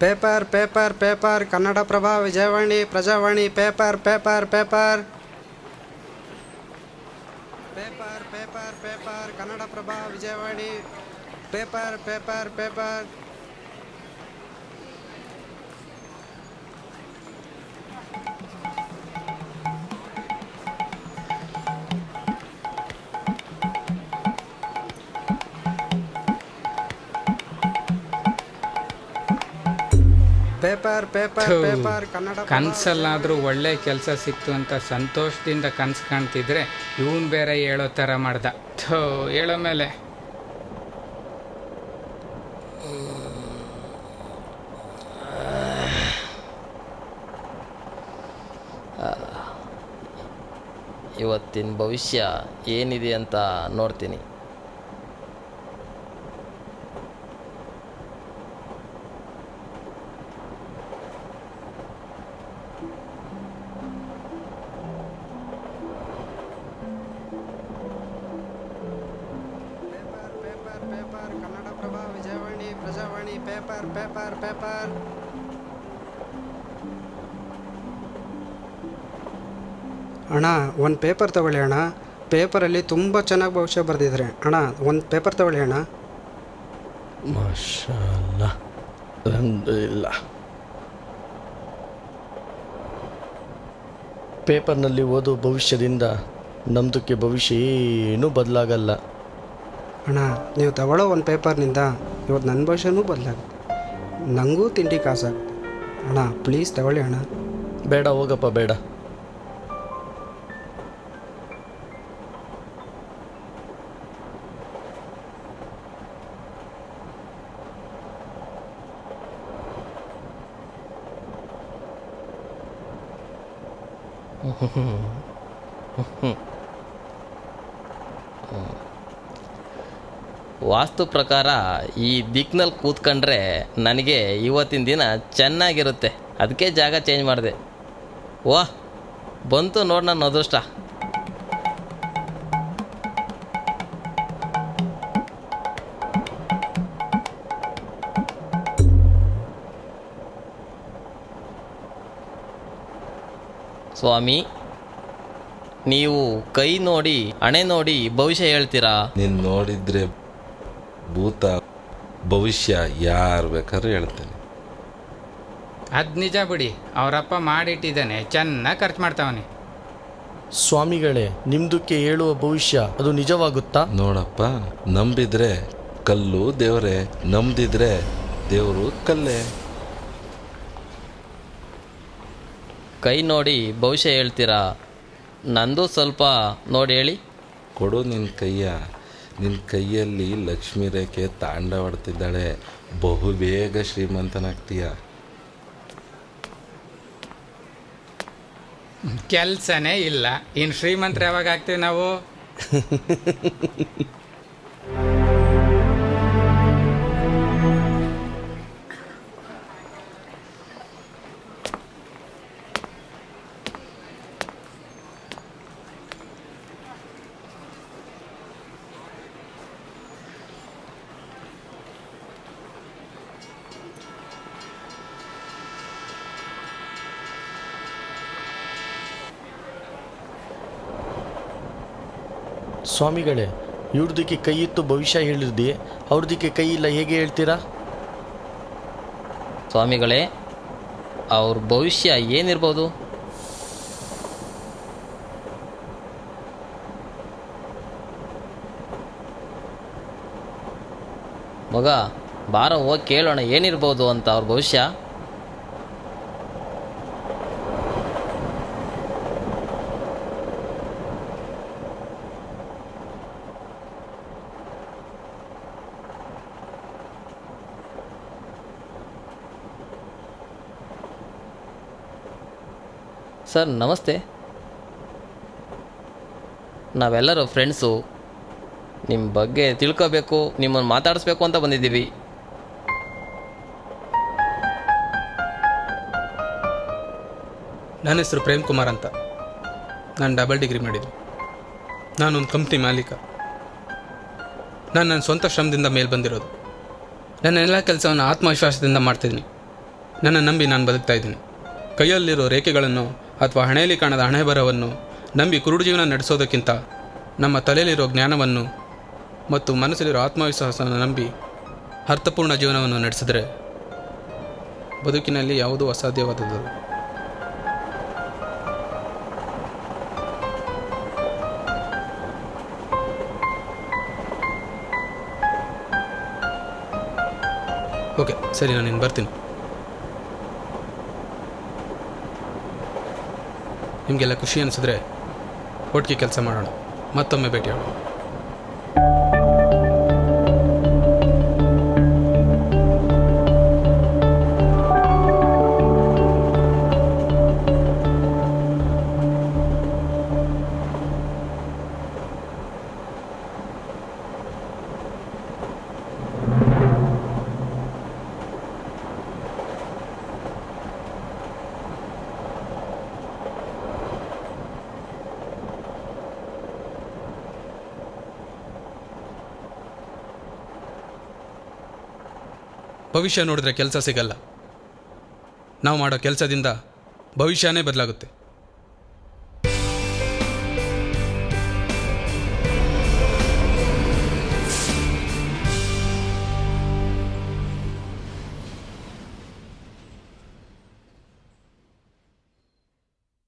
Paper paper paper, Kannadaprabha, Vijayavani, Prajavani, paper paper paper. Paper paper paper, Kannadaprabha, Vijayavani, paper paper paper. Paper paper paper Kannada ಕನ್ಸಲ್ಲಾದರೂ ಒಳ್ಳೆ ಕೆಲಸ ಸಿಕ್ತು ಅಂತ ಸಂತೋಷದಿಂದ ಕನ್ಸು ಕಾಣ್ತಿದ್ರೆ ಇವನ್ ಬೇರೆ ಹೇಳೋ ಥರ ಮಾಡ್ದ. ಥೋ ಹೇಳೋ ಮೇಲೆ. ಇವತ್ತಿನ ಭವಿಷ್ಯ ಏನಿದೆ ಅಂತ ನೋಡ್ತೀನಿ. ಪ್ರಜಾವಾಣಿ ಪೇಪರ್ ಪೇಪರ್ ಪೇಪರ್ ಅಣ್ಣ ಒಂದು ಪೇಪರ್ ತಗೊಳ್ಳಿ ಅಣ್ಣ. ಪೇಪರಲ್ಲಿ ತುಂಬ ಚೆನ್ನಾಗಿ ಭವಿಷ್ಯ ಬರೆದಿದ್ರೆ. ಅಣ್ಣ ಒಂದು ಪೇಪರ್ ತಗೊಳ್ಳಿ ಅಣ್ಣ. ಮಾಷಲ್ಲ ಇಲ್ಲ. ಪೇಪರ್ನಲ್ಲಿ ಓದೋ ಭವಿಷ್ಯದಿಂದ ನಮ್ದಕ್ಕೆ ಭವಿಷ್ಯ ಏನೂ ಬದಲಾಗಲ್ಲ. ಅಣ್ಣ ನೀವು ತಗೊಳ್ಳೋ ಒಂದು ಪೇಪರ್ನಿಂದ ಇವತ್ತು ನನ್ನ ಭಾಷೆನೂ ಬದಲಾಗುತ್ತೆ. ನನಗೂ ತಿಂಡಿ ಕಾಸಾಗುತ್ತೆ. ಅಣ್ಣ ಪ್ಲೀಸ್ ತಗೊಳ್ಳಿ ಅಣ್ಣ. ಬೇಡ ಹೋಗಪ್ಪ ಬೇಡ. ವಾಸ್ತು ಪ್ರಕಾರ ಈ ದಿಕ್ನಲ್ಲಿ ಕೂತ್ಕೊಂಡ್ರೆ ನನಗೆ ಇವತ್ತಿನ ದಿನ ಚೆನ್ನಾಗಿರುತ್ತೆ. ಅದಕ್ಕೆ ಜಾಗ ಚೇಂಜ್ ಮಾಡಿದೆ. ವಾಹ್, ಬಂತು ನೋಡಿ ನನ್ನ ಅದೃಷ್ಟ. ಸ್ವಾಮಿ, ನೀವು ಕೈ ನೋಡಿ, ಹಣೆ ನೋಡಿ ಭವಿಷ್ಯ ಹೇಳ್ತೀರಾ? ನೀನು ನೋಡಿದ್ರೆ ಭೂತ ಭವಿಷ್ಯ ಯಾರು ಬೇಕಾದ್ರೂ ಹೇಳ್ತೇನೆ. ಅದು ನಿಜ ಬಿಡಿ. ಅವರಪ್ಪ ಮಾಡಿಟ್ಟಿದ್ದಾನೆ. ಚೆನ್ನಾಗಿ ಖರ್ಚು ಮಾಡ್ತಾವನೆ. ಸ್ವಾಮಿಗಳೇ ನಿಮ್ದಕ್ಕೆ ಹೇಳುವ ಭವಿಷ್ಯ ಅದು ನಿಜವಾಗುತ್ತಾ? ನೋಡಪ್ಪ ನಂಬಿದ್ರೆ ಕಲ್ಲು ದೇವರೇ ನಂಬಿದ್ರೆ ದೇವರು ಕಲ್ಲೇ. ಕೈ ನೋಡಿ ಭವಿಷ್ಯ ಹೇಳ್ತೀರಾ? ನಂದು ಸ್ವಲ್ಪ ನೋಡಿ ಹೇಳಿ. ಕೊಡು ನಿನ್ನ ಕೈಯ. ನಿನ್ನ ಕೈಯಲ್ಲಿ ಲಕ್ಷ್ಮೀ ರೇಖೆ ತಾಂಡವಾಡ್ತಿದ್ದಾಳೆ. ಬಹು ಬೇಗ ಶ್ರೀಮಂತನಾಗ್ತೀಯ. ಕೆಲಸನೇ ಇಲ್ಲ. ಇನ್ನು ಶ್ರೀಮಂತರು ಯಾವಾಗ ಆಗ್ತೀವಿ ನಾವು? ಸ್ವಾಮಿಗಳೇ, ಇವ್ರದಕ್ಕೆ ಕೈ ಇತ್ತು ಭವಿಷ್ಯ ಹೇಳಿದ್ದಿ, ಅವ್ರದಕ್ಕೆ ಕೈ ಇಲ್ಲ ಹೇಗೆ ಹೇಳ್ತೀರಾ? ಸ್ವಾಮಿಗಳೇ, ಅವ್ರ ಭವಿಷ್ಯ ಏನಿರ್ಬೋದು? ಮಗ ಬಾರ ಹೋಗಿ ಕೇಳೋಣ, ಏನಿರ್ಬೋದು ಅಂತ ಅವ್ರ ಭವಿಷ್ಯ? ಸರ್, ನಮಸ್ತೆ. ನಾವೆಲ್ಲರೂ ಫ್ರೆಂಡ್ಸು ನಿಮ್ಮ ಬಗ್ಗೆ ತಿಳ್ಕೋಬೇಕು ನಿಮ್ಮನ್ನು ಮಾತಾಡಿಸ್ಬೇಕು ಅಂತ ಬಂದಿದ್ದೀವಿ. ನನ್ನ ಹೆಸರು ಪ್ರೇಮ್ ಕುಮಾರ್ ಅಂತ. ನಾನು ಡಬಲ್ ಡಿಗ್ರಿ ಮಾಡಿದ್ದು ನಾನೊಂದು ಕಂಪ್ನಿ ಮಾಲೀಕ. ನಾನು ನನ್ನ ಸ್ವಂತ ಶ್ರಮದಿಂದ ಮೇಲೆ ಬಂದಿರೋದು. ನನ್ನ ಎಲ್ಲ ಕೆಲಸವನ್ನು ಆತ್ಮವಿಶ್ವಾಸದಿಂದ ಮಾಡ್ತಿದ್ದೀನಿ. ನನ್ನ ನಂಬಿ ನಾನು ಬದುಕ್ತಾ ಇದ್ದೀನಿ. ಕೈಯಲ್ಲಿರೋ ರೇಖೆಗಳನ್ನು ಅಥವಾ ಹಣೆಯಲ್ಲಿ ಕಾಣದ ಹಣೆ ಬರವನ್ನು ನಂಬಿ ಕುರುಡು ಜೀವನ ನಡೆಸೋದಕ್ಕಿಂತ ನಮ್ಮ ತಲೆಯಲ್ಲಿರೋ ಜ್ಞಾನವನ್ನು ಮತ್ತು ಮನಸ್ಸಲ್ಲಿರೋ ಆತ್ಮವಿಶ್ವಾಸವನ್ನು ನಂಬಿ ಅರ್ಥಪೂರ್ಣ ಜೀವನವನ್ನು ನಡೆಸಿದರೆ ಬದುಕಿನಲ್ಲಿ ಯಾವುದೂ ಅಸಾಧ್ಯವಾದದ್ದು. ಓಕೆ, ಸರಿ ನಾನು ಬರ್ತೀನಿ. ನಿಮಗೆಲ್ಲ ಖುಷಿ ಅನಿಸಿದ್ರೆ ಒಟ್ಟಿಗೆ ಕೆಲಸ ಮಾಡೋಣ. ಮತ್ತೊಮ್ಮೆ ಭೇಟಿಯಾಗೋಣ ಭವಿಷ್ಯ ನೋಡಿದ್ರೆ ಕೆಲಸ ಸಿಗಲ್ಲ. ನಾವು ಮಾಡೋ ಕೆಲಸದಿಂದ ಭವಿಷ್ಯನೇ ಬದಲಾಗುತ್ತೆ.